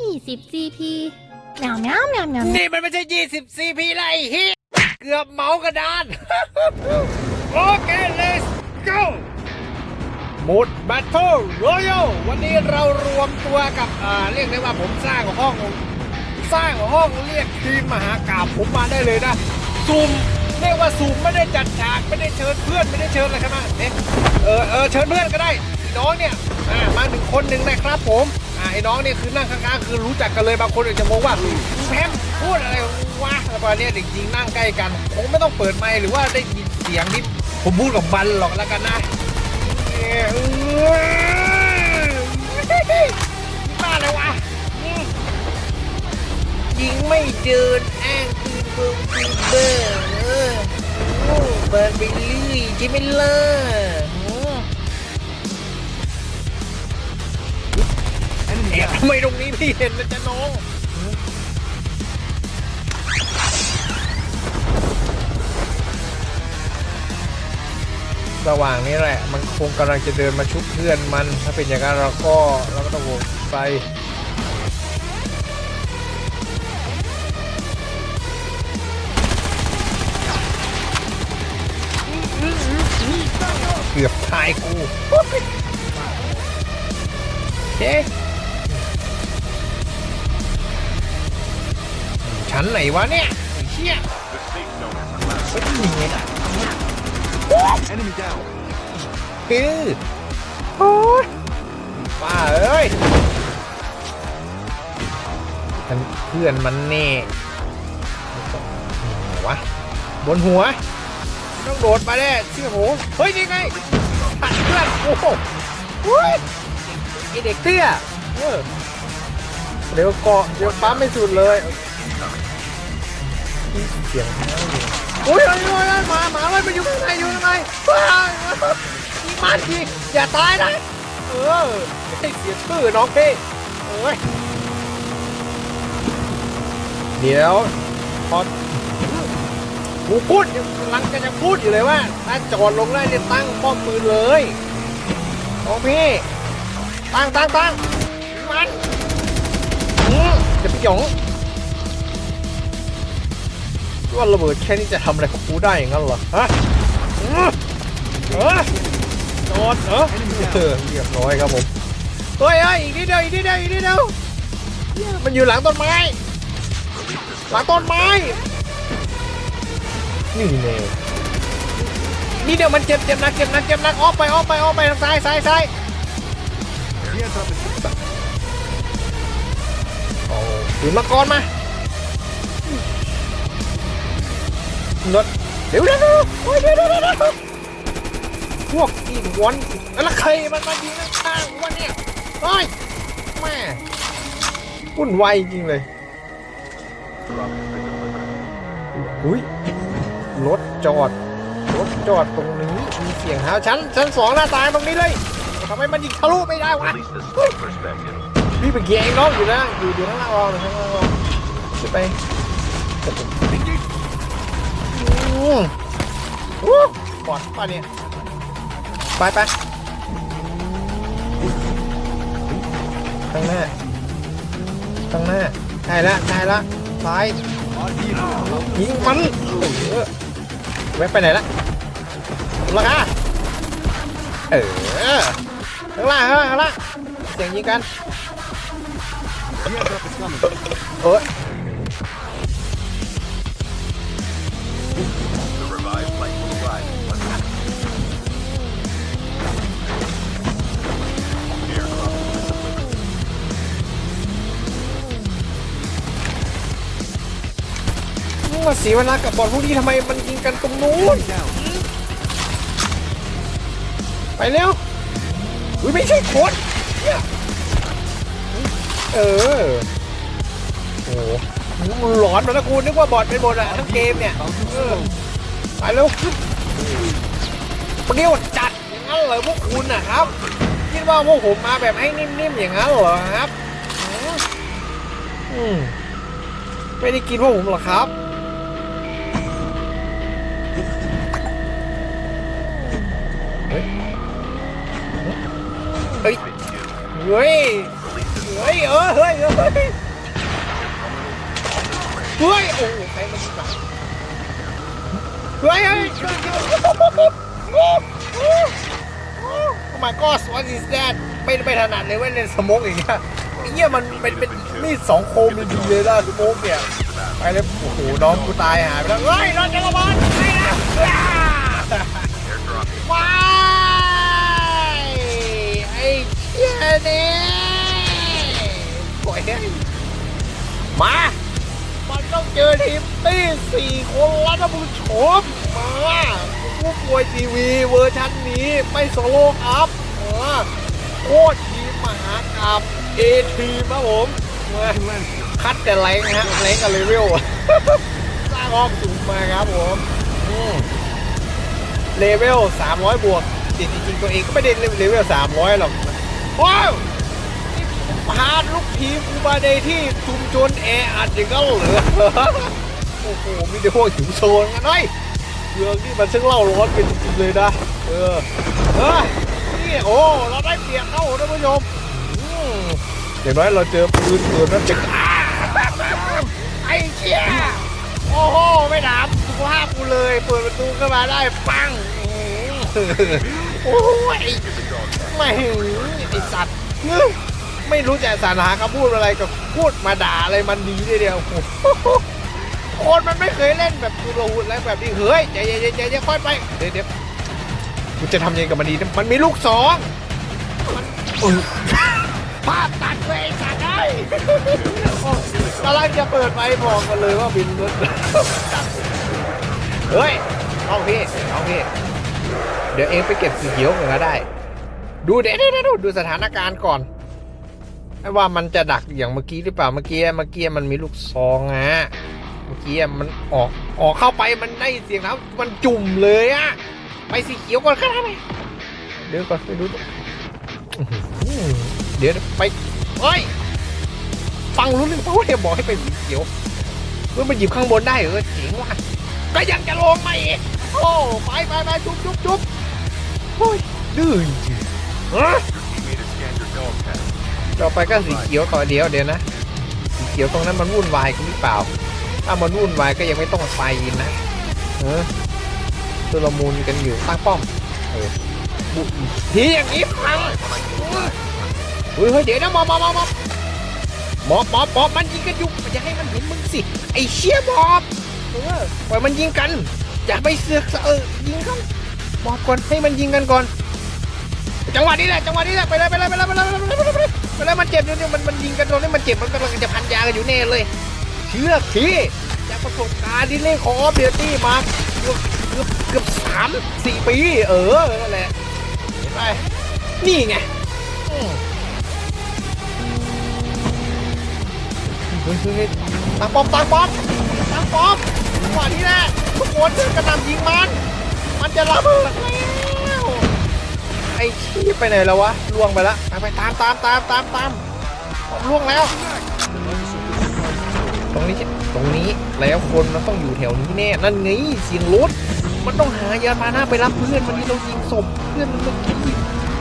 20 GP แมวแมวแมวแมวนี่มันไม่ใช่ 20 CP ไรเฮียเกือบเมากระดาน โอเค let's go หมด Battle Royal วันนี้เรารวมตัวกับอ่าเรียกได้ว่าผมสร้างห้อง สร้างห้องเรียกทีมมหากาบผมมาได้เลยนะซุ่มเรียกว่าซุ่มไม่ได้จัดฉากไม่ได้เชิญเพื่อนไม่ได้เชิญอะไรใช่ไหมเอ๊ะเออเออเชิญเพื่อนก็ได้น้องเนี่ยอ่ามาหนึ่งคนหนึ่งนะครับผม อ่าไอ้น้องนี่คือนั่งข้างๆคือรู้จักกันเลยบางคนอาจจะงงว่าแพมพูดอะไรวะอะไรประมาณเนี้จริงๆนั่งใกล้กันคงไม่ต้องเปิดไมค์หรือว่าได้ยินเสียงที่ผมพูดกับบันหรอกแล้วกันนะบ้าเลยวะยิงไม่เดินอ้างคืนเบอร์คืนเบอร์เออโอ้เบิร์นไปเรื่อยใช่ไหมล่ะ ทำไมตรงนี้พี่เห็นนะจ๊ะน้องระหว่างนี้แหละ มันคงกำลังจะเดินมาชุบเพื่อนมัน ถ้าเป็นอย่างนั้นเราก็เราก็ต้องวงไปเกือบตายกูเจ๊ ชั้นไหนวะเนี่ยไอ้เชี่ย The safe zone has collapsed. นี่ไง Enemy down. คือโอ้ยป้าเอ้ยมันเพื่อนมันแน่วะบนหัว ต้องโดดมาแน่เชื่อผมเฮ้ยนี่ไงผัดเพื่อนโอ้โหเฮ้ยไอเด็กเตี้ยเออเดี๋ยวเกาะเดี๋ยวปั๊มไม่สุดเลย เสียงเท้าอยู่โอ้ยโอ้ยโอ้ยหมาหมามันมาอยู่ข้างในอยู่ข้างในว้าวอีมันทีอย่าตายนะเออให้เสียชื่อน้องพี่เอ้ยเดี๋ยวพอกูพูดกำลังจะจะพูดอยู่เลยว่า ถ้าจอดลงได้เนี่ยตั้งป้อมปืนเลยโอ้พี่ตั้งตั้งตั้งมันจะไปหยอง ว่าระเบิดแค่นี้จะทำอะไรกับกูได้อย่างนั้นเหรอฮะอืมเออจอดเหรอเออเรียบร้อยครับผมเฮ้ยเฮ้ยอีกนิดเดียวอีกนิดเดียวอีกนิดเดียวมันอยู่หลังต้นไม้หลังต้นไม้นี่เน่นี่เดี๋ยวมันเจ็บเจ็บหนักเจ็บหนักเจ็บหนักออกไปออกไปออกไปทางซ้ายซ้ายซ้าย Hands up and โอ้ถือมาก่อนมา รถเดี๋ยวเดี๋ยวเดี๋ยวเดี๋ยวเดี๋ยวพวกอีกวันแล้วใครมันมายิงข้างๆวันเนี่ยเฮ้ยแม่วุ่นวายจริงเลยอุ้ยรถจอดรถจอดตรงนี้มีเสียงเท้าชั้นชั้นสองหน้าตายตรงนี้เลยทำไมมันยิงทะลุไม่ได้วะพี่ไปเกียร์เองน้องอยู่นะอยู่อยู่ข้างล่างรอเลยข้างล่างรอขึ้นไป อืมอู้ปอดป่ะเนี่ย ไปไปข้างหน้าข้างหน้าใช่ละใช่ละซ้ายยิงมันเออแวะไปไหนละราคาเออข้างล่างข้างล่างข้างล่างเสียงยิงกัน Hands up is coming. เอ้ย มาเสียเวลากับบอลพวกนี้ทำไมมันยิงกันตรงนู้น ไปเร็วอุ้ยไม่ใช่คนเนี่ยเออหลอนมาแล้วกูนึกว่าบอดเป็นบอดอะทั้งเกมเนี่ยไปเร็วเปรี้ยวจัดอย่างนั้นเหรอพวกคุณนะครับ คิดว่าพวกผมมาแบบให้นิ่มๆอย่างนั้นเหรอครับ อืมไม่ได้กินพวกผมหรอครับ เฮ้ยเฮ้ยเฮ้ยเออเฮ้ยเฮ้ยเฮ้ยโอ้ใครมันยิงหลังเฮ้ยเฮ้ยโอ้ my god what is that ไม่ไม่ถนัดเลยเว้ยเล่นสโมกอย่างเงี้ยไอ้เหี้ยมันเป็นเป็นมีดสองโคมดีเลยนะสโมกเนี่ยไปเลยโอ้โหน้องกูตายหายไปแล้วเฮ้ยรถจักรบาลไปนะ ไม่โซโล่ครับโคตรทีมมหากรรมเอทีมครับผมมาคัดแต่แรงฮะแรงกับเลเวลสร้างห้องสูงมาครับผมเลเวล300 บวกจริงจริงๆตัวเองก็ไม่ได้เลเวล300 หรอกว้าวพาลูกทีมกูมาในที่ชุมชนแออัดอย่างนั้นเหรอโอ้โหมีแต่พวกหิวโซนกันเฮ้ย เรื่องนี่มันช่างเล่าร้อนเป็นจริงๆเลยนะ เออเออนี่โอ้เราได้เปรียบเข้าท่านผู้ชมอย่างน้อยเราเจอปืนเกินนั้นจะไอ้เชี่ยโอ้โหไม่ถามสุขภาพกูเลย เปิดประตูเข้ามาได้ปังโอ้ยไม่ไอสัตว์ไม่รู้จะสรรหาคำพูดอะไรกับพูดมาด่าอะไรมันดีได้เดียวโอ้โห คนมันไม่เคยเล่นแบบกูโรูดแล้วแบบนี้เฮ้ยใจเย็นใจเย็นค่อยไปเดี๋ยวเดี๋ยวกูจะทำยังไงกับมันดีมันมีลูกสองมันภาพตัดเลยไอ้สัตว์ได้กำลังจะเปิดไฟบอกกันเลยว่าบินรถเฮ้ยเอาพี่เอาพี่เดี๋ยวเองไปเก็บสีเขียวกันก็ได้ ดูเดี๋ยวเดี๊ยวดูสถานการณ์ก่อนว่ามันจะดักอย่างเมื่อกี้หรือเปล่าเมื่อกี้เมื่อกี้มันมีลูกซองอะ มื่อกี้มันออกออกเข้าไปมันได้เสียงน้ำมันจุ่มเลยอะไปสีเขียวก่อนก็ได้ไหมเดี๋ยวก่อนไปดูเดี๋ยวไปเฮ้ยฟังรู้เรื่องเปล่าเนี่ยบอกให้เป็นสีเขียวเพื่อมันหยิบข้างบนได้เออเจ๋งว่ะก็ยังจะลงมาอีกโอ้ไปไปไปจุ๊บจุ๊บจุ๊บโอ้ยดื้อจริงฮะต่อไปก็สีเขียวต่อเดียวเดี๋ยวนะสีเขียวตรงนั้นมันวุ่นวายกันหรือเปล่า ถ้ามันวุ่นวายก็ยังไม่ต้องไปนะเออตุลมูลกันอยู่ตั้งป้อมเออบุทีอย่างนี้พังเฮ้ยเดี๋ยวนะมอบมอบมอบมอบมอบมอบมอบมันยิงกันอยู่อย่าให้มันเห็นมึงสิไอ้เชี่ยมอบออปล่อยมันยิงกันอย่าไปเสือกเออยิงเขาบอบก่อนให้มันยิงกันก่อน จังหวะนี้แหละจังหวะนี้แหละไปเลยไปเลยไปเลยไปเลยไปเลยไปเลยมันเจ็บอยู่เนี่ยมันมันยิงกันโดนนี่มันเจ็บมันกำลังจะพันยากันอยู่แน่เลย เชื่อพี่จากประสบการณ์ที่เล่นของออฟเดตี้มาเกือบเกือบเกือบสามสี่ปี เออนั่นแหละไหมนี่ไงเฮ้ยเฮ้ยตั้งป้อมตั้งป้อมตั้งป้อมจังหวะนี้แหละทุกคนเดินกระนำยิงมัน มันจะระเบิดแล้วไอ้ชี้ไปไหนแล้ววะล่วงไปแล้วไปไปตามตามตามตามตามล่วงแล้ว ตรงนี้แล้วคนมันต้องอยู่แถวนี้แน่ นั่นไงเสียงรถมันต้องหายานพาหนะไปรับเพื่อนวันนี้เรายิงศพเพื่อนมันเมื่อกี้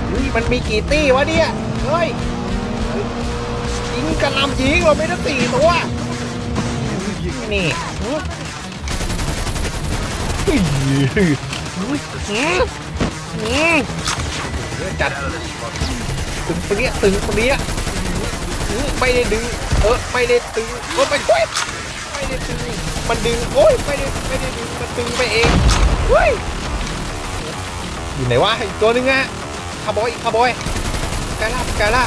เฮ้ยมันมีกี่ตี้วะเนี่ยเฮ้ยยิงกระนำยิงเราไม่ได้สี่ตัวนี่หือเฮ้ยเฮ้ยหือหือจัดตึงเปรี้ยตึงเปรี้ยไม่ได้ดึงเออไม่ได้ตึงโอ้ยไปช่วย ไม่ได้ตึงมันดึงโอ้ยไม่ได้ไม่ได้ดึงมันตึงไปเองเฮ้ยอยู่ไหนวะอีกตัวนึงอะคาร์บอยคาร์บอยกาล่ากาล่า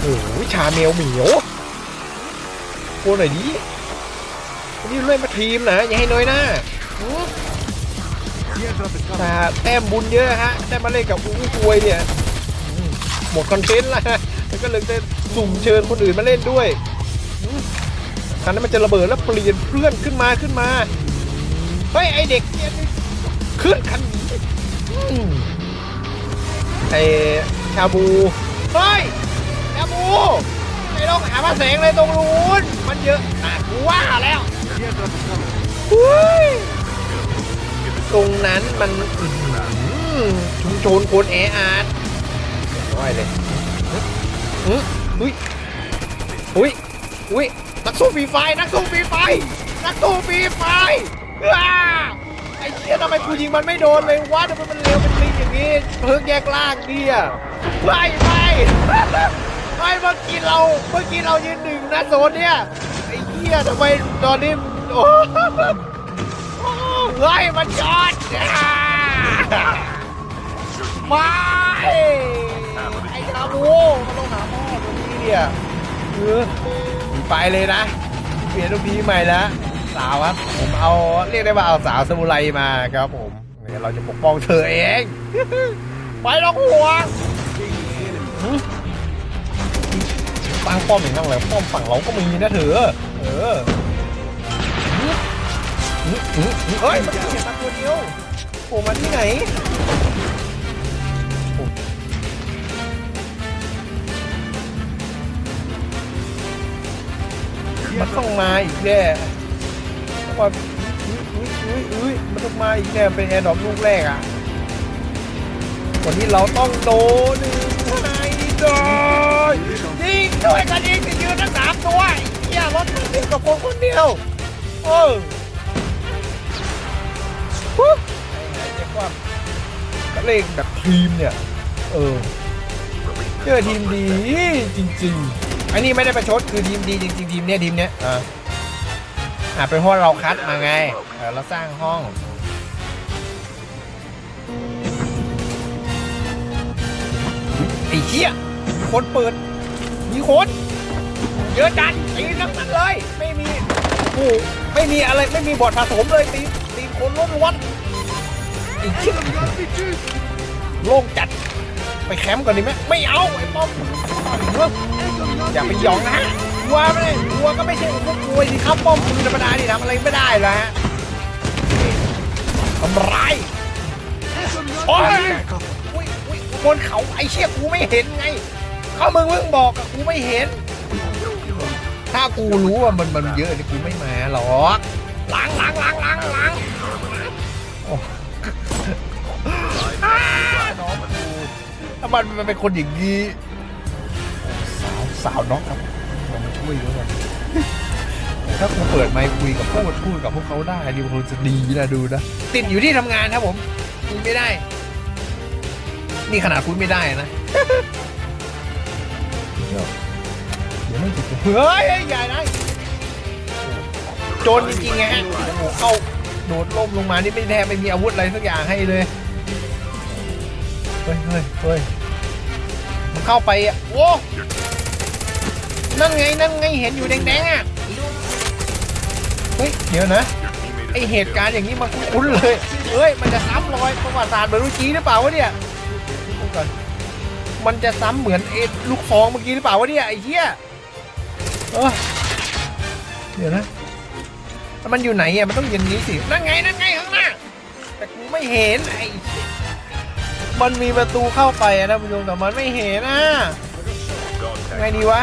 โอ้โหชาเมลเหมียวโคนไหนอยดีนนี้เล่นมาทีมนะอย่าให้น้อยหน้าแต่แต้มบุญเยอะฮะได้มาเล่นกับอุ้งควยเนี่ยหมดคอนเทนต์ละแล้วก็เลยจะสุ่มเชิญคนอื่นมาเล่นด้วย คันนั้นมันจะระเบิดแล้วเปลี่ยนเพื่อนขึ้นมาขึ้นมาเฮ้ยไอเด็กเนี่ยขึ้นคันไอชาบูเฮ้ยชาบูไม่ต้องหาพระแสงเลยตรงนู้นมันเยอะน่ากลัวแล้วเฮ้ยตรงนั้นมันอื้อหือชุมชนคนแออัดร้อยเลยอืออุ้ยอุ้ยอุ้ย นักสู้ฟีไฟนักสู้ฟีไฟนักสู้ฟีไฟอ้าไอ้เหี้ยทำไมกูยิงมันไม่โดนเลยวะทำไมมันเร็วเป็นลิงอย่างนี้เพิ่งแยกล่างเนี่ยไม่ไม่ไม่เมื่อกี้เราเมื่อกี้เรายืนหนึ่งนะโซนเนี่ยไอ้เหี้ยทำไมตอนนี้โอ้เฮ้ยมันจอดอ่าไม่ไอ้ชาบูมันต้องหาพ่อตรงนี้เนี่ยเออ ไปเลยนะ เปลี่ยนรูปนี้ใหม่แล้วสาวครับ ผมเอาเรียกได้ว่าเอาสาวสมุไรมาครับผมเดี๋ยวเราจะปกป้องเธอเอง ไปลองห่วตั้งป้อมอย่างนั้นเลยป้อมฝั่งเราก็มีนะเธอ เออเฮ้ยมันเห็นมาตัวเดียวโผล่มาที่ไหน มันต้องมาอีกแน่เพราะว่าอุ้ยอุ้ยอุ้ยมันต้องมาอีกแน่เป็นแอร์ดรอปลูกแรกอะวันนี้เราต้องโดนให้ได้ยิงด้วยกันยิงจะยืนทั้งสามตัวอ้เหี้ยรถมันกับคนคนเดียวเออปุ๊บไอ้ไงเรียกว่าก็เล่นแบบทีมเนี่ย เออเจอทีมดีจริง ๆ อันนี้ไม่ได้ประชดคือทีมดีจริงๆทีมเนี้ยทีมเนี้ยอ่าอ่าเป็นเพราะเราคัดมาไงเออเราสร้างห้องไอ้เหี้ยมีคนเปิด มีคนเยอะจัดตีทั้งนั้นเลย ไม่มีโอ้โหไม่มีอะไรไม่มีบอดผสมเลยตีตีคนล้วนๆไอ้เหี้ยโล่งจัด ไปแคมป์ก่อนดีไหมไม่เอาไอ้ป้อมอย่าไปหยองนะฮะวัวไม่ได้วัวก็ไม่ใช่พวกกลัวที่เข้าป้อมปืนธรรมดาที่ทำอะไรไม่ได้แล้วฮะทำร้ายโอ้ยบนเขาไอ้เชี่ยกูไม่เห็นไงเขามึงเพิ่งบอกกูไม่เห็น ถ้ากูรู้ว่ามันมันเยอะนี่กูไม่มาหรอกล้างล้างล้าง มันมันเป็นคนอย่างนี้สาวสาวน้องครับเรามาช่วยด้วยกันถ้ากูเปิดไมค์คุยกับพูดพูดกับพวกเขาได้ดิมันคงจะดีนะดูนะ ติดอยู่ที่ทำงานครับผมคุยไม่ได้ นี่ขนาดพูดไม่ได้นะเดี๋ยวไม่ติดเฮ้ยใหญ่นะโจรจริงๆไงฮะโอ้โหเข้าโดดล่มลงมานี่ไม่แทบไม่มีอาวุธอะไรสักอย่างให้เลย เฮ้ยเฮ้ยเฮ้ยมันเข้าไปอะโอ้นั่นไงนั่นไงเห็นอยู่แดงๆอะเฮ้ยเดี๋ยวนะไอเหตุการณ์อย่างนี้มันคุ้นๆเลยเฮ้ยมันจะซ้ำรอยประวัติศาสตร์เบอร์รูจีหรือเปล่าวะเนี่ยดูก่อนมันจะซ้ำเหมือนเอ็ลูกฟองเมื่อกี้หรือเปล่าวะเนี่ยไอ้เหี้ยเออเดี๋ยวนะแล้วมันอยู่ไหนอะมันต้องอย่างนี้สินั่นไงนั่นไงข้างหน้าแต่กูไม่เห็นไอ้ มันมีประตูเข้าไปนะผู้ชมแต่มันไม่เห็นอะไงดีวะ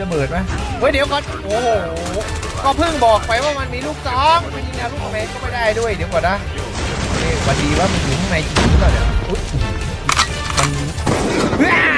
ระเบิดไหมเฮ้ยเดี๋ยวก่อนโอ้โหก็เพิ่งบอกไปว่ามันมีลูกซองมันยิงแนวลูกเมตรก็ไม่ได้ด้วยเดี๋ยวก่อนนะเฮ้ยวันดีว่ามันอยู่ข้างในจริงหรือเปล่าเนี่ยมัน